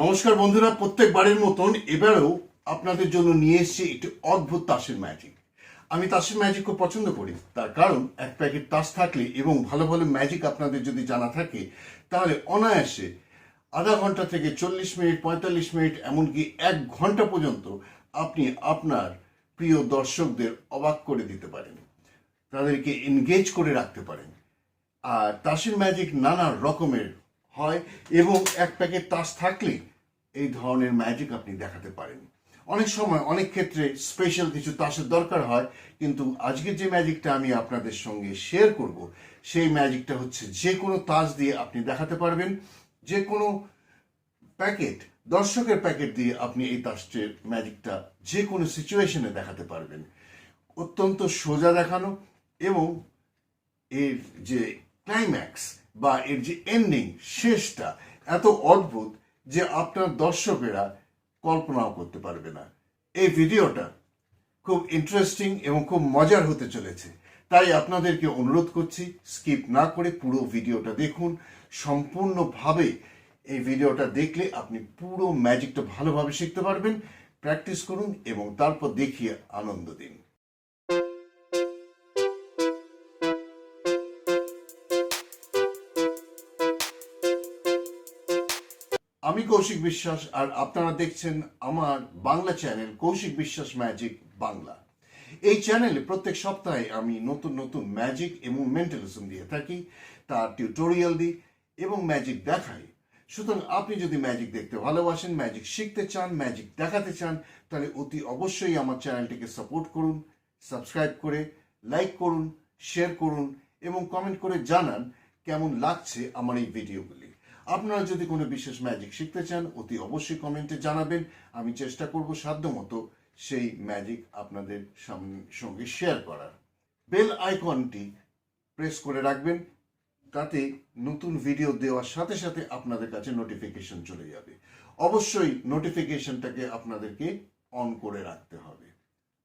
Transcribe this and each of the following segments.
নমস্কার বন্ধুরা প্রত্যেক বারের মতন এবারেও আপনাদের জন্য নিয়ে এসেছি একটি অদ্ভুত তাসের ম্যাজিক। আমি তাসের ম্যাজিক খুব পছন্দ করি, তার কারণ এক প্যাকেট তাস থাকলে এবং ভালো ভালো ম্যাজিক আপনাদের যদি জানা থাকে, তাহলে অনায়াসে আধা ঘণ্টা থেকে চল্লিশ মিনিট, পঁয়তাল্লিশ মিনিট, এমনকি এক ঘণ্টা পর্যন্ত আপনি আপনার প্রিয় দর্শকদের অবাক করে দিতে পারেন, তাদেরকে এনগেজ করে রাখতে পারেন। আর তাসের ম্যাজিক নানা রকমের হয় এবং এক প্যাকেট তাস থাকলে এই ধরনের ম্যাজিক আপনি দেখাতে পারেন। অনেক সময়, অনেক ক্ষেত্রে স্পেশাল কিছু তাসের দরকার হয়, কিন্তু আজকে যে ম্যাজিকটা আমি আপনাদের সঙ্গে শেয়ার করব, সেই ম্যাজিকটা হচ্ছে যে কোনো তাস দিয়ে আপনি দেখাতে পারবেন, যে কোনো প্যাকেট, দর্শকের প্যাকেট দিয়ে আপনি এই তাসটির ম্যাজিকটা যে কোনো সিচুয়েশনে দেখাতে পারবেন। অত্যন্ত সোজা দেখানো এবং এর যে ক্লাইম্যাক্স বা এর যে এন্ডিং শেষটা এত অদ্ভুত যে আপনার দর্শকেরা কল্পনাও করতে পারবে না। এই ভিডিওটা খুব ইন্টারেস্টিং এবং খুব মজার হতে চলেছে। তাই আপনাদেরকে অনুরোধ করছি স্কিপ না করে পুরো ভিডিওটা দেখুন। সম্পূর্ণভাবে এই ভিডিওটা দেখলে আপনি পুরো ম্যাজিকটা ভালোভাবে শিখতে পারবেন। প্র্যাকটিস করুন এবং তারপর দেখিয়ে আনন্দ দিন। আমি কৌশিক বিশ্বাস আর আপনারা দেখছেন আমার বাংলা চ্যানেল কৌশিক বিশ্বাস ম্যাজিক বাংলা। এই চ্যানেলে প্রত্যেক সপ্তাহে আমি নতুন নতুন ম্যাজিক এবং মেন্টালিজম দিয়ে থাকি, তার টিউটোরিয়াল দিই এবং ম্যাজিক দেখাই। সুতরাং আপনি যদি ম্যাজিক দেখতে ভালোবাসেন, ম্যাজিক শিখতে চান, ম্যাজিক দেখাতে চান, তাহলে অতি অবশ্যই আমার চ্যানেলটিকে সাপোর্ট করুন, সাবস্ক্রাইব করে, লাইক করুন, শেয়ার করুন এবং কমেন্ট করে জানান কেমন লাগছে আমার এই ভিডিওগুলি। আপনারা যদি কোনো বিশেষ ম্যাজিক শিখতে চান, অতি অবশ্যই কমেন্টে জানাবেন। আমি চেষ্টা করব সাধ্যমতো সেই ম্যাজিক আপনাদের সঙ্গে শেয়ার করার। বেল আইকনটি প্রেস করে রাখবেন, তাতে নতুন ভিডিও দেওয়ার সাথে সাথে আপনাদের কাছে নোটিফিকেশন চলে যাবে। অবশ্যই নোটিফিকেশনটাকে আপনাদেরকে অন করে রাখতে হবে।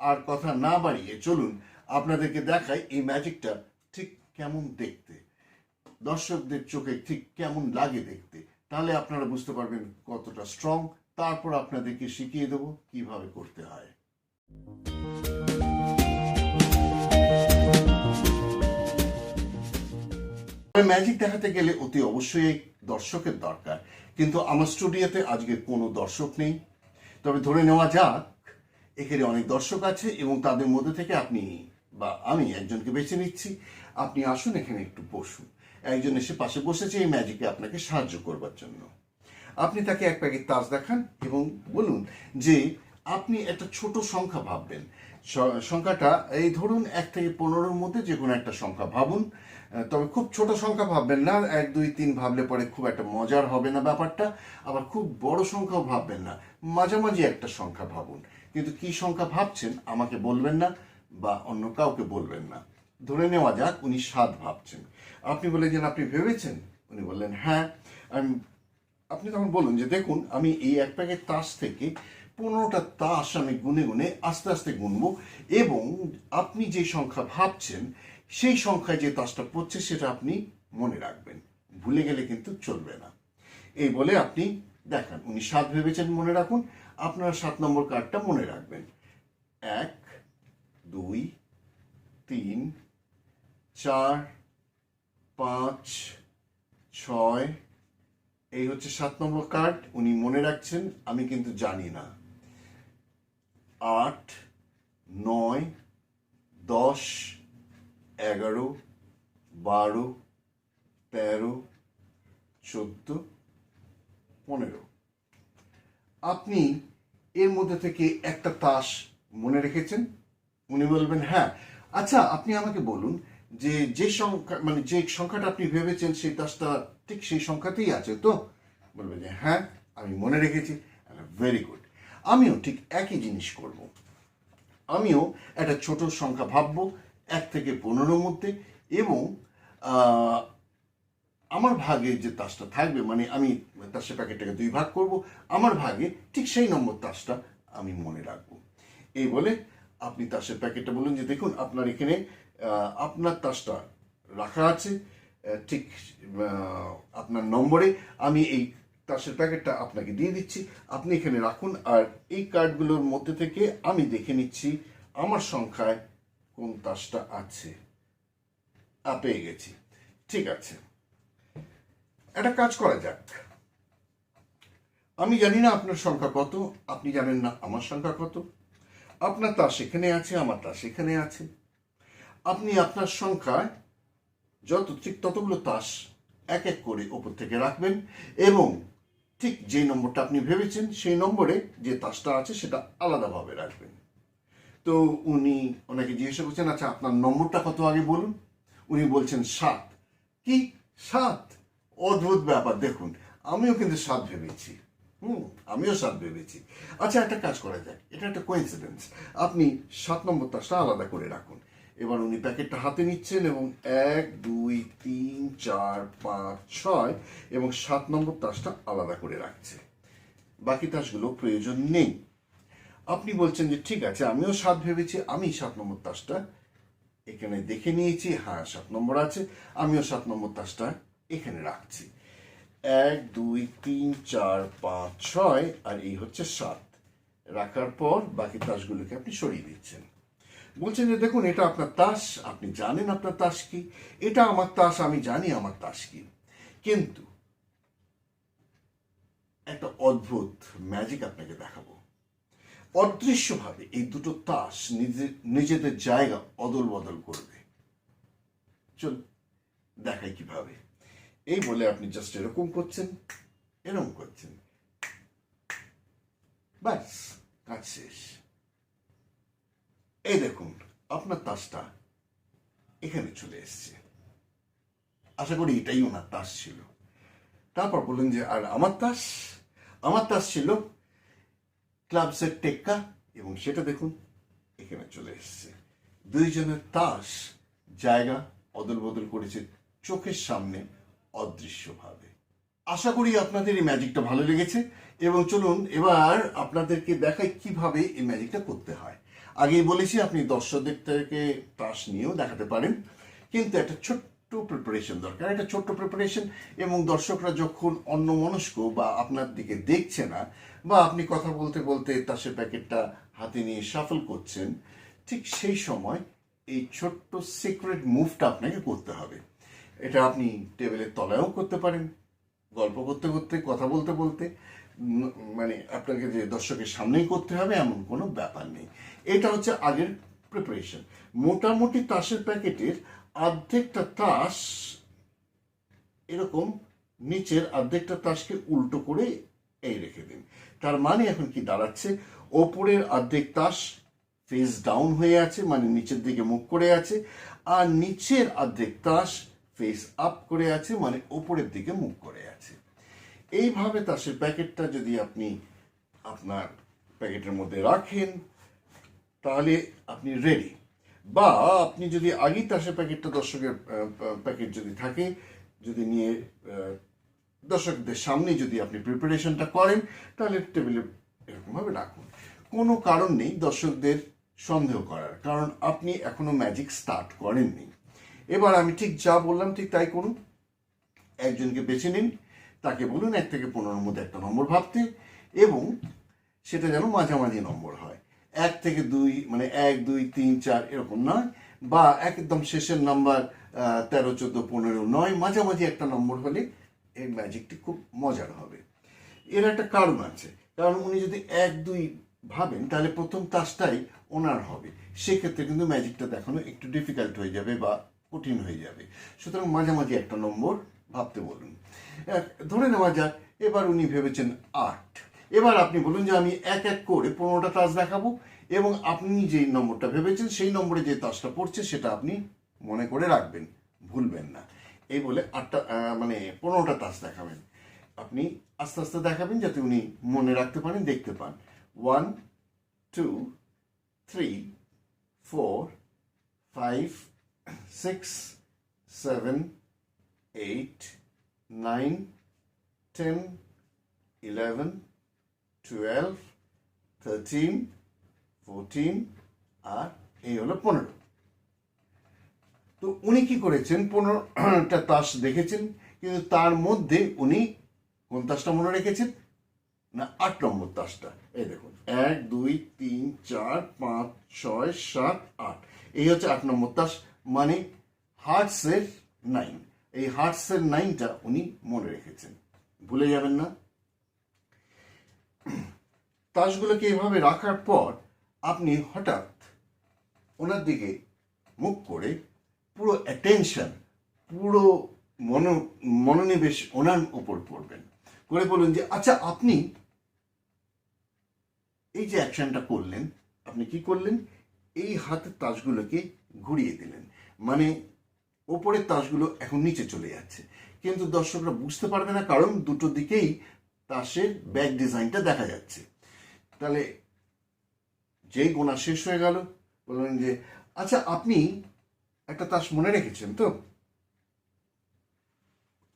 আর কথা না বাড়িয়ে চলুন, আপনাদেরকে দেখাই এই ম্যাজিকটা ঠিক কেমন দেখতে। দর্শকদের চোখে ঠিক কেমন লাগে দেখতে, তাহলে আপনারা বুঝতে পারবেন কতটা স্ট্রং তারপর আপনাদেরকে শিখিয়ে দেবো কীভাবে করতে হয়। ম্যাজিক দেখাতে গেলে অতি অবশ্যই দর্শকের দরকার। কিন্তু আমার স্টুডিওতে আজকে কোনো দর্শক নেই। তবে ধরে নেওয়া যাক, এখানে অনেক দর্শক আছে এবং তাদের মধ্যে থেকে আপনি বা আমি একজনকে বেছে নিচ্ছি। আপনি আসুন এখানে একটু বসুন। একজন এসে পাশে বসেছে এই ম্যাজিকে আপনাকে সাহায্য করবার জন্য। আপনি তাকে এক প্যাকেট তাজ দেখান এবং বলুন যে আপনি একটা ছোট সংখ্যা ভাববেন। সংখ্যাটা এই ধরুন এক থেকে পনেরোর মধ্যে যে কোনো একটা সংখ্যা ভাবুন। তবে খুব ছোট সংখ্যা ভাববেন না, এক, দুই, তিন ভাবলে পরে খুব একটা মজার হবে না ব্যাপারটা। আবার খুব বড় সংখ্যাও ভাববেন না, মাঝামাঝি একটা সংখ্যা ভাবুন। কিন্তু কি সংখ্যা ভাবছেন আমাকে বলবেন না বা অন্য কাউকে বলবেন না। ধরে নেওয়া যাক উনি সাত ভাবছেন। আপনি বলেছেন, আপনি ভেবেছেন। উনি বললেন হ্যাঁ। আমি, আপনি তখন বলুন যে, দেখুন, আমি এই এক প্যাকেট তাস থেকে পনেরোটা তাস আমি গুনে গুনে আস্তে আস্তে গুনবো এবং আপনি যে সংখ্যা ভাবছেন, সেই সংখ্যায় যে তাসটা পড়ছে, সেটা আপনি মনে রাখবেন। ভুলে গেলে কিন্তু চলবে না। এই বলে আপনি দেখান, উনি সাত ভেবেছেন মনে রাখুন, আপনার সাত নম্বর কার্ডটা মনে রাখবেন। এক, দুই, তিন, চার পাঁচ, ছয়, এই হচ্ছে সাত নম্বর কার্ড উনি মনে রাখছেন, আমি কিন্তু জানি না। আট, নয়, দশ, এগারো, বারো, তেরো, চোদ্দ, পনেরো। আপনি এর মধ্যে থেকে একটা তাস মনে রেখেছেন? উনি বলবেন হ্যাঁ। আচ্ছা আপনি আমাকে বলুন যে যে সংখ্যা মানে যে সংখ্যাটা আপনি ভেবেছেন সেই তাসটা ঠিক সেই সংখ্যাতেই আছে, তো? বলবেন যে হ্যাঁ আমি মনে রেখেছি ভেরি গুড আমিও ঠিক একই জিনিস করব। আমিও একটা ছোট সংখ্যা ভাববো, এক থেকে পনেরোর মধ্যে, এবং আমার ভাগে যে তাসটা থাকবে মানে আমি তাসের প্যাকেটটাকে দুই ভাগ করব, আমার ভাগে ঠিক সেই নম্বর তাসটা আমি মনে রাখব। এই বলে আপনি তাসের প্যাকেটটা বলুন যে, দেখুন, আপনার এখানে আপনার তাসটা রাখা আছে ঠিক আপনার নম্বরে আমি এই তাসের প্যাকেটটা আপনাকে দিয়ে দিচ্ছি। আপনি এখানে রাখুন আর এই কার্ডগুলোর মধ্যে থেকে আমি দেখে নিচ্ছি আমার সংখ্যায় কোন তাসটা আছে। পেয়ে গেছি। ঠিক আছে। একটা কাজ করা যাক। আমি জানি না আপনার সংখ্যা কত, আপনি জানেন না আমার সংখ্যা কত। আপনার তাস এখানে আছে, আমার তাস এখানে আছে। আপনি আপনার সংখ্যায় যত ঠিক ততগুলো তাস এক এক করে ওপর থেকে রাখবেন এবং ঠিক যে নম্বরটা আপনি ভেবেছেন সেই নম্বরে যে তাসটা আছে সেটা আলাদাভাবে রাখবেন। তো উনি ওনাকে জিজ্ঞাসা করছেন আচ্ছা আপনার নম্বরটা কত আগে বলুন? উনি বলছেন, সাত। কি? সাত? অদ্ভুত ব্যাপার। দেখুন, আমিও কিন্তু সাত ভেবেছি। হুম, আমিও সাত ভেবেছি। আচ্ছা একটা কাজ করা যায় এটা একটা কোইন্সিডেন্স আপনি সাত নম্বর তাসটা আলাদা করে রাখুন। এবার উনি প্যাকেটটা হাতে নিচ্ছেন এবং এক, দুই, তিন, চার, পাঁচ, ছয় এবং সাত নম্বর তাসটা আলাদা করে রাখছে। বাকি তাসগুলো প্রয়োজন নেই। আপনি বলছেন যে, ঠিক আছে, আমিও সাত ভেবেছি, আমি সাত নম্বর তাসটা এখানে দেখে নিয়েছি হ্যাঁ সাত নম্বর আছে, আমিও সাত নম্বর তাসটা এখানে রাখছি। এক, দুই, তিন, চার, পাঁচ, ছয়, আর এই হচ্ছে সাত। রাখার পর বাকি তাসগুলোকে আপনি সরিয়ে দিচ্ছেন। বলছেন যে দেখুন, এটা আপনার তাস, আপনি জানেন আপনার তাস কি? এটা আমার তাস, আমি জানি আমার তাস কি। কিন্তু একটা অদ্ভুত ম্যাজিক আপনাকে দেখাবো। অদৃশ্যভাবে এই দুটো তাস নিজে, নিজেদের জায়গা অদল বদল করবে। চল দেখাই কীভাবে। এই বলে আপনি জাস্ট এরকম করছেন এরকম করছেন। ব্যাস, কাজ শেষ। এই দেখুন, আপনার তাসটা এখানে চলে এসছে। আশা করি এটাই ওনার তাস ছিল। তারপর বললেন যে, আর আমার তাস? আমার তাস ছিল ক্লাবসের টেক্কা এবং সেটা দেখুন, এখানে চলে এসছে। দুইজনের তাস জায়গা অদল বদল করেছে চোখের সামনে অদৃশ্যভাবে। আশা করি আপনাদের এই ম্যাজিকটা ভালো লেগেছে এবং চলুন এবার আপনাদেরকে দেখাই কীভাবে এই ম্যাজিকটা করতে হয়। আগেই বলেছি, আপনি দর্শকদের থেকে তাস নিয়েও দেখাতে পারেন। কিন্তু একটা ছোট্ট প্রিপারেশন দরকার। একটা ছোট্ট প্রিপারেশন এবং দর্শকরা যখন অন্য মনস্ক বা আপনার দিকে দেখছে না, বা আপনি কথা বলতে বলতে তাসের প্যাকেটটা হাতে নিয়ে সাফল করছেন, ঠিক সেই সময় এই ছোট্ট সিক্রেট মুভটা আপনাকে করতে হবে। এটা আপনি টেবিলের তলায়ও করতে পারেন, গল্প করতে করতে, কথা বলতে বলতে। মানে আপনাকে যে দর্শকের সামনেই করতে হবে, এমন কোনো ব্যাপার নেই। এটা হচ্ছে আগের প্রিপারেশন মোটামুটি তাসের প্যাকেটের অর্ধেকটা তাস এরকম নিচের অর্ধেকটা তাসকে উল্টো করে এই রেখে দিন। তার মানে এখন কি দাঁড়াচ্ছে? ওপরের অর্ধেক তাস ফেস ডাউন হয়ে আছে মানে নিচের দিকে মুখ করে আছে, আর নিচের অর্ধেক তাস ফেস আপ করে আছে মানে ওপরের দিকে মুখ করে আছে। এইভাবে তাসের প্যাকেটটা যদি আপনি আপনার প্যাকেটের মধ্যে রাখেন, তাহলে আপনি রেডি বা আপনি যদি আগেই তাসের প্যাকেটটা দর্শকের প্যাকেট যদি থাকে, যদি নিয়ে দর্শকদের সামনে যদি আপনি প্রিপারেশনটা করেন, তাহলে টেবিলে এরকমভাবে রাখুন। কোনো কারণ নেই দর্শকদের সন্দেহ করার, কারণ আপনি এখনও ম্যাজিক স্টার্ট করেননি। এবার আমি ঠিক যা বললাম, ঠিক তাই করুন। একজনকে বেছে নিন তাকে বলুন, এক থেকে পনেরোর মধ্যে একটা নম্বর ভাবতে, এবং সেটা যেন মাঝামাঝি নম্বর হয়। এক থেকে দুই মানে এক, দুই, তিন, চার এরকম নয়, বা একদম শেষের নাম্বার তেরো, চোদ্দ, পনেরো, নয়, মাঝামাঝি একটা নম্বর হলে এই ম্যাজিকটি খুব মজার হবে। এর একটা কারণ আছে, কারণ উনি যদি এক, দুই ভাবেন, তাহলে প্রথম তাসটাই ওনার হবে। সেক্ষেত্রে কিন্তু ম্যাজিকটা দেখানো একটু ডিফিকাল্ট হয়ে যাবে বা কঠিন হয়ে যাবে। সুতরাং মাঝামাঝি একটা নম্বর ভাবতে বলুন। ধরে নেওয়া যাক, এবার উনি ভেবেছেন আট এবার আপনি বলুন যে আমি এক এক করে পনেরোটা তাস দেখাবো এবং আপনি যেই নম্বরটা ভেবেছেন সেই নম্বরে যে তাসটা পড়ছে সেটা আপনি মনে করে রাখবেন, ভুলবেন না। এই বলে আটটা মানে পনেরোটা তাস দেখাবেন। আপনি আস্তে আস্তে দেখাবেন যাতে উনি মনে রাখতে পারেন, দেখতে পান। One two three four five six seven eight nine ten eleven twelve thirteen fourteen আর এই হলো পনেরো। তো উনি কি করেছেন? পনেরোটা তাস দেখেছেন, কিন্তু তার মধ্যে উনি কোন তাসটা মনে রেখেছেন? না, আট নম্বর তাসটা। এই দেখুন, এক, দুই, তিন, চার, পাঁচ, ছয়, সাত, আট। এই হচ্ছে আট নম্বর তাস মানে হার্টসের নাইন এই হার্টসের নাইনটা উনি মনে রেখেছেন। ভুলে যাবেন না। তাসগুলোকে এভাবে রাখার পর আপনি হঠাৎ ওনার দিকে মুখ করে পুরো অ্যাটেনশন পুরো মন, মনোনিবেশ ওনার উপর পড়বেন। করে বলুন যে আচ্ছা আপনি এই যে অ্যাকশনটা করলেন, আপনি কি করলেন? এই হাতের তাসগুলোকে ঘুরিয়ে দিলেন। মানে ওপরের তাসগুলো এখন নিচে চলে যাচ্ছে। কিন্তু দর্শকরা বুঝতে পারবে না, কারণ দুটো দিকেই তাসের ব্যাক ডিজাইনটা দেখা যাচ্ছে। তাহলে যেই গোনা শেষ হয়ে গেল, বললেন যে আচ্ছা আপনি একটা তাস মনে রেখেছেন তো?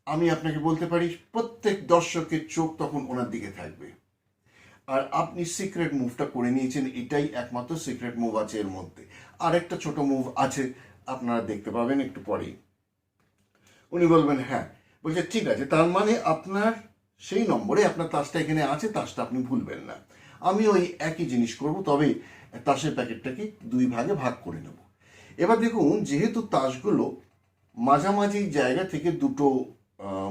আমি আপনাকে বলতে পারি, প্রত্যেক দর্শকের চোখ তখন ওনার দিকে থাকবে। আর আপনি সিক্রেট মুভটা করে নিয়েছেন, এটাই একমাত্র সিক্রেট মুভ আছে এর মধ্যে। আর একটা ছোট মুভ আছে আপনারা দেখতে পাবেন একটু পরেই। উনি বলবেন হ্যাঁ। বলছে, ঠিক আছে, তার মানে আপনার সেই নম্বরে আপনার তাসটা এখানে আছে, তাসটা আপনি ভুলবেন না। আমি ওই একই জিনিস করব, তবে তাসের প্যাকেটটাকে দুই ভাগে ভাগ করে নেব। এবার দেখুন, যেহেতু তাসগুলো মাঝামাঝি জায়গা থেকে দুটো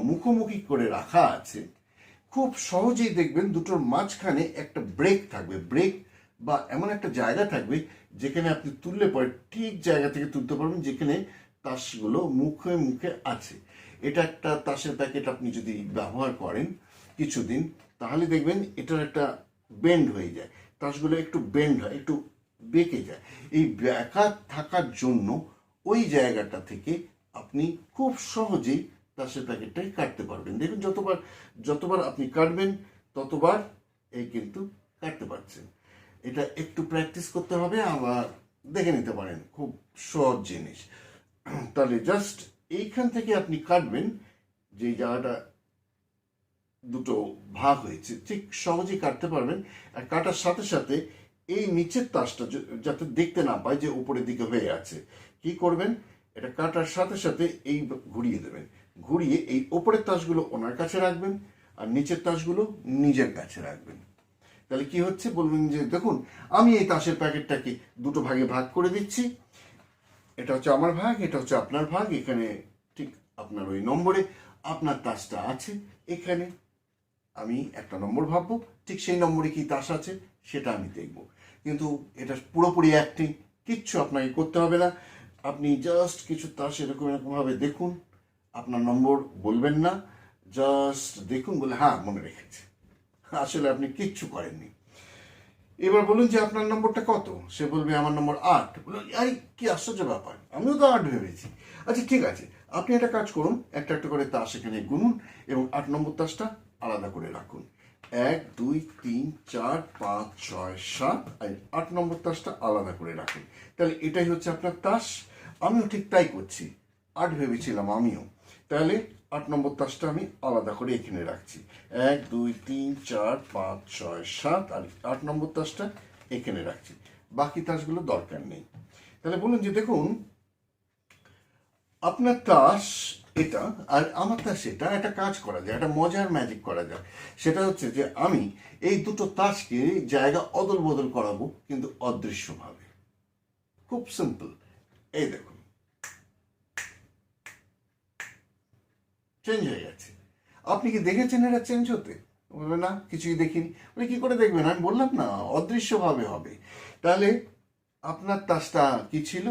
মুখোমুখি করে রাখা আছে, খুব সহজেই দেখবেন দুটোর মাঝখানে একটা ব্রেক থাকবে, ব্রেক বা এমন একটা জায়গা থাকবে যেখানে আপনি তুললে পরে ঠিক জায়গা থেকে তুলতে পারবেন, যেখানে তাসগুলো মুখে মুখে আছে। এটা একটা তাসের প্যাকেট আপনি যদি ব্যবহার করেন কিছুদিন, তাহলে দেখবেন এটার একটা বেন্ড হয়ে যায়। তাসগুলো একটু বেন্ড হয়, একটু বেঁকে যায়। এই বেঁকা থাকার জন্য ওই জায়গাটা থেকে আপনি খুব সহজেই তাসের প্যাকেটটাকে কাটতে পারবেন। দেখুন, যতবার যতবার আপনি কাটবেন, ততবার এই কিন্তু কাটতে পারছেন। এটা একটু প্র্যাকটিস করতে হবে, আবার দেখে নিতে পারেন। খুব সহজ জিনিস। তাহলে জাস্ট এইখান থেকে আপনি কাটবেন, যে জায়গাটা দুটো ভাগ হয়েছে, ঠিক সহজেই কাটতে পারবেন। আর কাটার সাথে সাথে এই নিচের তাসটা যাতে দেখতে না পায় যে উপরের দিকে হয়ে আছে। কি করবেন? এটা কাটার সাথে সাথে এই ঘুরিয়ে দেবেন। ঘুরিয়ে এই ওপরের তাসগুলো ওনার কাছে রাখবেন, আর নিচের তাসগুলো নিজের কাছে রাখবেন। তাহলে কি হচ্ছে? বলবেন যে, দেখুন, আমি এই তাসের প্যাকেটটাকে দুটো ভাগে ভাগ করে দিচ্ছি। এটা হচ্ছে আমার ভাগ, এটা হচ্ছে আপনার ভাগ। এখানে ঠিক আপনার ওই নম্বরে আপনার তাসটা আছে। এখানে আমি একটা নম্বর ভাববো, ঠিক সেই নম্বরে কি তাস আছে সেটা আমি দেখব। কিন্তু এটা পুরোপুরি অ্যাক্টিং কিচ্ছু আপনাকে করতে হবে না। আপনি জাস্ট কিছু তাস এরকম এরকমভাবে দেখুন। আপনার নম্বর বলবেন না। জাস্ট দেখুন বলে হ্যাঁ মনে রেখেছে। আসলে আপনি কিচ্ছু করেননি। এবার বলুন যে আপনার নম্বরটা কত? সে বলবে, আমার নম্বর আট। বলুন, আরে, কি আশ্চর্য ব্যাপার। আমিও তো আট ভেবেছি। আচ্ছা ঠিক আছে, আপনি একটা কাজ করুন, একটা একটা করে তাস এখানে গুনুন এবং আট নম্বর তাসটা আলাদা করে রাখুন। এক, দুই, তিন, চার, পাঁচ, ছয়, সাত, আর আট নম্বর তাসটা আলাদা করে রাখুন। তাহলে এটাই হচ্ছে আপনার তাস। আমিও ঠিক তাই করছি। আট ভেবেছিলাম, আমিও। তাহলে আট নম্বর তাসটা আমি আলাদা করে এখানে রাখছি। এক, দুই, তিন, চার, পাঁচ, ছয়, সাত, আর আট নম্বর তাসটা এখানে রাখছি। বাকি তাসগুলো দরকার নেই। তাহলে বলুন যে দেখুন, আপনার তাস এটা আর আমার তাস এটা, একটা কাজ করা যায়, একটা মজার ম্যাজিক করা যায়। সেটা হচ্ছে যে আমি এই দুটো তাসকে জায়গা অদল বদল করাবো কিন্তু অদৃশ্যভাবে। খুব সিম্পল এই দেখুন। চেঞ্জ হয়ে গেছে। আপনি কি দেখেছেন এটা চেঞ্জ হতে? বলবে, না, কিছুই দেখিনি। বলে, কি করে দেখবেন? আমি বললাম না, অদৃশ্যভাবে হবে। তাহলে আপনার তাসটা কি ছিল?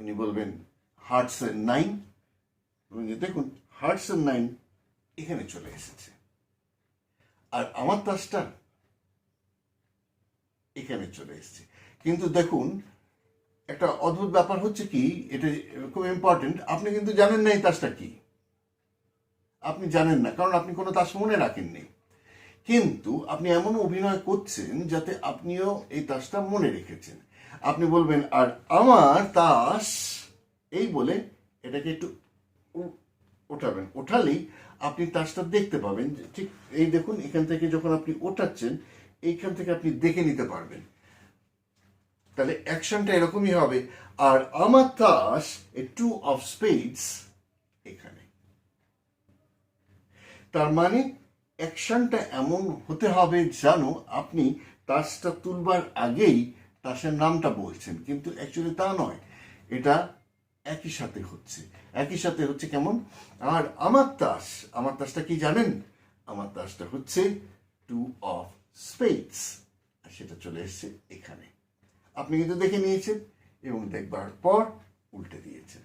উনি বলবেন হার্টসের নাইন দেখুন হার্টস হার্টসের নাইন এখানে চলে এসেছে। আর আমার তাসটা এখানে চলে এসেছে। কিন্তু দেখুন একটা অদ্ভুত ব্যাপার হচ্ছে কি, এটা খুব ইম্পর্টেন্ট আপনি কিন্তু জানেন না এই তাসটা কি। আপনি জানেন না, কারণ আপনি কোনো তাস মনে রাখেননি। কিন্তু আপনি এমন অভিনয় করছেন যাতে আপনিও এই তাসটা মনে রেখেছেন। আপনি বলবেন, আর আমার তাস এই বলে এটাকে একটু ওঠাবেন। ওঠালেই আপনি তাসটা দেখতে পাবেন। ঠিক এই দেখুন, এখান থেকে যখন আপনি ওঠাচ্ছেন, এইখান থেকে আপনি দেখে নিতে পারবেন। তাহলে অ্যাকশনটা এরকমই হবে। আর আমার তাস এ টু অফ স্পেডস এখানে। তার মানে অ্যাকশনটা এমন হতে হবে যেন আপনি তাসটা তুলবার আগেই তাসের নামটা বলছেন। কিন্তু অ্যাকচুয়ালি তা নয়। এটা একই সাথে হচ্ছে। একই সাথে হচ্ছে কেমন? আর আমার তাস, আমার তাসটা কি জানেন? আমার তাসটা হচ্ছে টু অফ স্পেস আর সেটা চলে এসছে এখানে। আপনি কিন্তু দেখে নিয়েছেন এবং দেখবার পর উল্টে দিয়েছেন।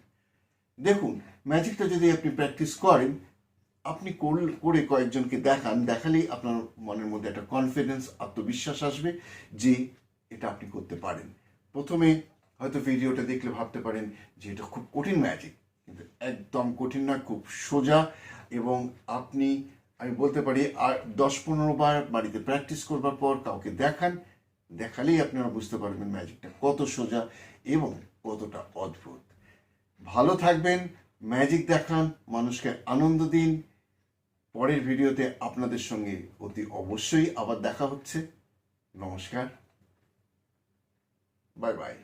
দেখুন ম্যাজিকটা যদি আপনি প্র্যাকটিস করেন, আপনি করে কয়েকজনকে দেখান, দেখালেই আপনার মনের মধ্যে একটা কনফিডেন্স আত্মবিশ্বাস আসবে যে এটা আপনি করতে পারেন। প্রথমে হয়তো ভিডিওটা দেখলে ভাবতে পারেন যে এটা খুব কঠিন ম্যাজিক কিন্তু একদম কঠিন না খুব সোজা এবং আপনি, আমি বলতে পারি, আর দশ পনেরো বার বাড়িতে প্র্যাকটিস করবার পর কাউকে দেখান দেখালেই আপনারা বুঝতে পারবেন ম্যাজিকটা কত সোজা এবং কতটা অদ্ভুত। ভালো থাকবেন, ম্যাজিক দেখান, মানুষকে আনন্দ দিন। পরের ভিডিওতে আপনাদের সঙ্গে অতি অবশ্যই আবার দেখা হচ্ছে। নমস্কার। Bye bye.